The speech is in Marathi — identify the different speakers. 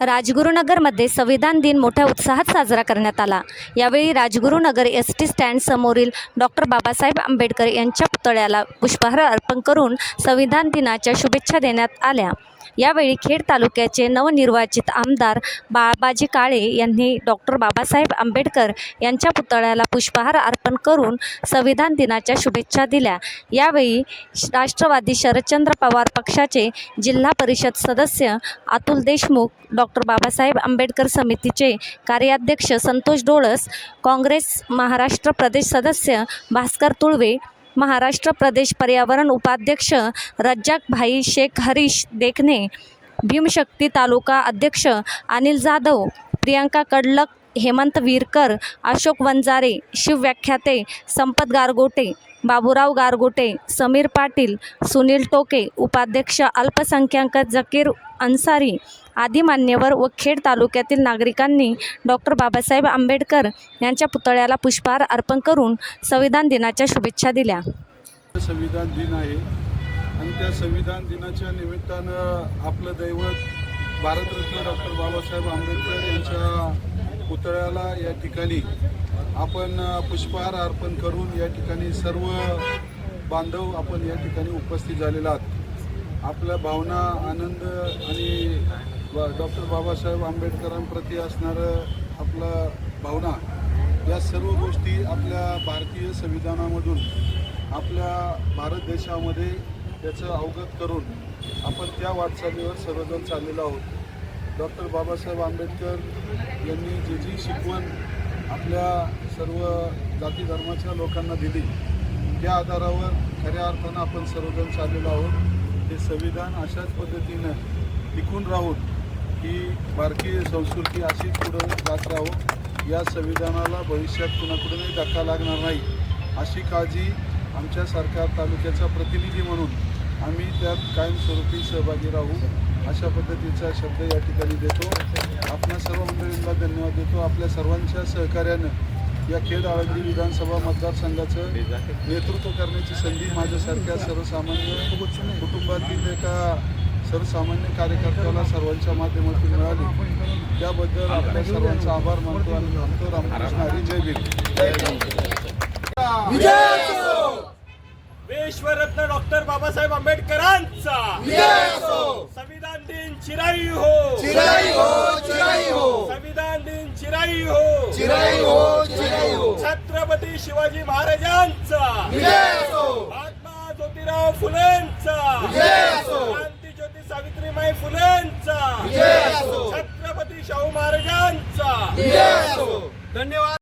Speaker 1: राजगुरुनगरमध्ये संविधान दिन मोठ्या उत्साहात साजरा करण्यात आला. यावेळी राजगुरुनगर एस टी स्टँडसमोरील डॉक्टर बाबासाहेब आंबेडकर यांच्या पुतळ्याला पुष्पहार अर्पण करून संविधान दिनाच्या शुभेच्छा देण्यात आल्या. यावेळी खेड तालुक्याचे नवनिर्वाचित आमदार बाबाजी काळे यांनी डॉक्टर बाबासाहेब आंबेडकर यांच्या पुतळ्याला पुष्पहार अर्पण करून संविधान दिनाच्या शुभेच्छा दिल्या. यावेळी राष्ट्रवादी शरदचंद्र पवार पक्षाचे जिल्हा परिषद सदस्य अतुल देशमुख डॉक्टर बाबासाहेब आंबेडकर समितीचे कार्याध्यक्ष संतोष डोळस काँग्रेस महाराष्ट्र प्रदेश सदस्य भास्कर तुळवे महाराष्ट्र प्रदेश पर्यावरण उपाध्यक्ष रज्जाक भाई शेख हरीश देखणे भीमशक्ती तालुका अध्यक्ष अनिल जाधव प्रियांका कडलक हेमंत वीरकर अशोक वंजारे शिवव्याख्याते संपत गारगोटे बाबूराव गारगोटे समीर पाटील सुनील टोके उपाध्यक्ष अल्पसंख्याक जकीर अन्सारी आदी मान्यवर व खेड तालुक्यातील नागरिकांनी डॉक्टर बाबासाहेब आंबेडकर यांच्या पुतळ्याला पुष्पहार अर्पण करून संविधान दिनाच्या शुभेच्छा दिल्या.
Speaker 2: संविधान दिन आहे. आणि त्या संविधान दिनाच्या निमित्तानं आपलं दैवत भारतरत्न डॉक्टर बाबासाहेब आंबेडकर यांच्या पुतळ्याला या ठिकाणी आपण पुष्पहार अर्पण करून या ठिकाणी सर्व बांधव आपण या ठिकाणी उपस्थित झालेला आहात. आपल्या भावना आनंद आणि डॉक्टर बाबासाहेब आंबेडकरांप्रती असणारं आपलं भावना या सर्व गोष्टी आपल्या भारतीय संविधानामधून आपल्या भारत देशामध्ये त्याचं अवगत करून आपण त्या वाटचालीवर सर्वजण चाललेलो आहोत. डॉक्टर बाबासाहेब आंबेडकर यांनी जी जी शिकवण आपल्या सर्व जाती धर्माच्या लोकांना दिली त्या आधारावर खऱ्या अर्थानं आपण सर्वजण चाललेलो आहोत. हे संविधान अशाच पद्धतीनं टिकून राहून ही भारतीय संस्कृती अशीच पुढं जात राहो या संविधानाला भविष्यात कुणाकडूनही धक्का लागणार नाही अशी काळजी आमच्या सरकार तालुक्याचा प्रतिनिधी म्हणून आम्ही त्यात कायमस्वरूपी सहभागी राहू. अशा पद्धतीचा शब्द या ठिकाणी देतो. आपल्या सर्व मंडळींना धन्यवाद देतो. आपल्या सर्वांच्या सहकार्यानं या खेड आळंदी विधानसभा मतदारसंघाचं नेतृत्व करण्याची संधी माझ्यासारख्या सर्वसामान्य कुटुंबातील एका सर्वसामान्य कार्यकर्त्याला सर्वांच्या माध्यमातून मिळाली. त्याबद्दल आपल्या सर्वांचा आभार मानतो आणि म्हणतो रामकृष्ण हरी जय भीम.
Speaker 3: विश्वरत्न डॉक्टर बाबासाहेब आंबेडकरांचा! दिन चिराई हो.
Speaker 4: चिराई हो चिराई हो.
Speaker 3: संविधान दिन चिराई हो.
Speaker 4: चिराई हो चिराई हो.
Speaker 3: छत्रपती शिवाजी महाराजांचा.
Speaker 4: विजय असो.
Speaker 3: महात्मा ज्योतिराव फुलेंचा.
Speaker 4: विजय असो.
Speaker 3: क्रांतीज्योती सावित्रीमाई फुलेंचा.
Speaker 4: विजय असो.
Speaker 3: छत्रपती शाहू महाराजांचा.
Speaker 4: विजय असो.
Speaker 3: धन्यवाद.